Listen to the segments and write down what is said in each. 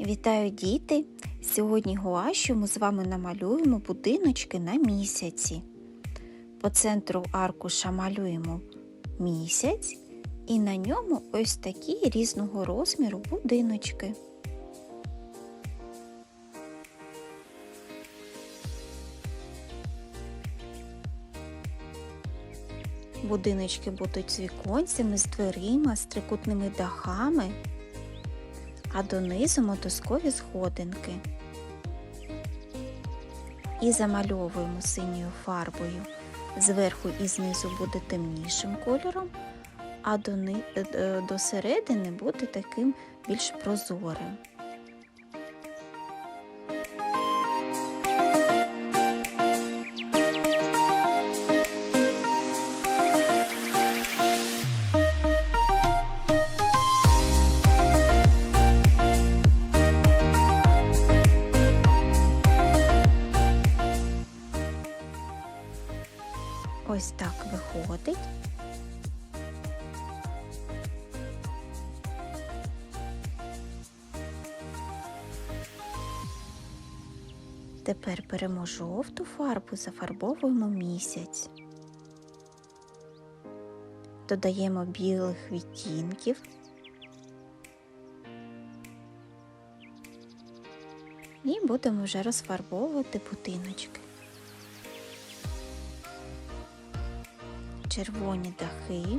Вітаю діти! Сьогодні гуашю ми з вами намалюємо будиночки на місяці. По центру аркуша малюємо місяць і на ньому ось такі різного розміру будиночки. Будиночки будуть з віконцями, з дверима, з трикутними дахами а донизу мотузкові сходинки. І замальовуємо синьою фарбою. Зверху і знизу буде темнішим кольором, а до, ни... е, до середини буде таким більш прозорим. Ось так виходить. Тепер беремо жовту фарбу, зафарбовуємо місяць. Додаємо білих відтінків. І будемо вже розфарбовувати будиночки. Червоні дахи,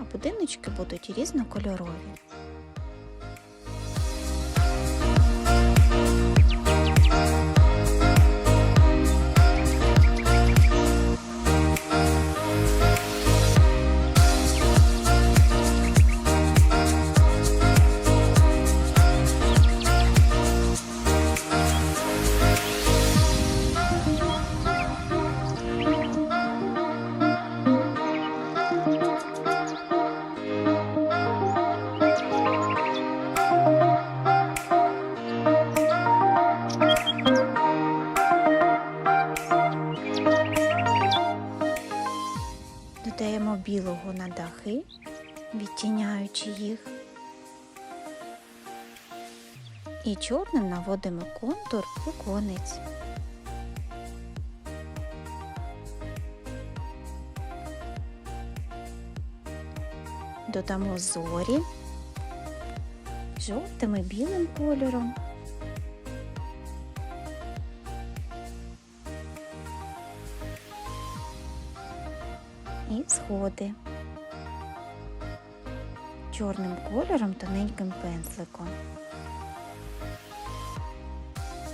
а будиночки будуть різнокольорові. Білого на дахи, відтіняючи їх. І чорним наводимо контур віконець. Додамо зорі жовтим і білим кольором. І сходи чорним кольором тоненьким пензликом.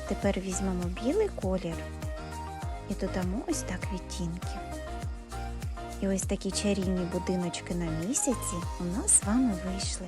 Тепер візьмемо білий колір і додамо ось так відтінки. І ось такі чарівні будиночки на місяці у нас з вами вийшли.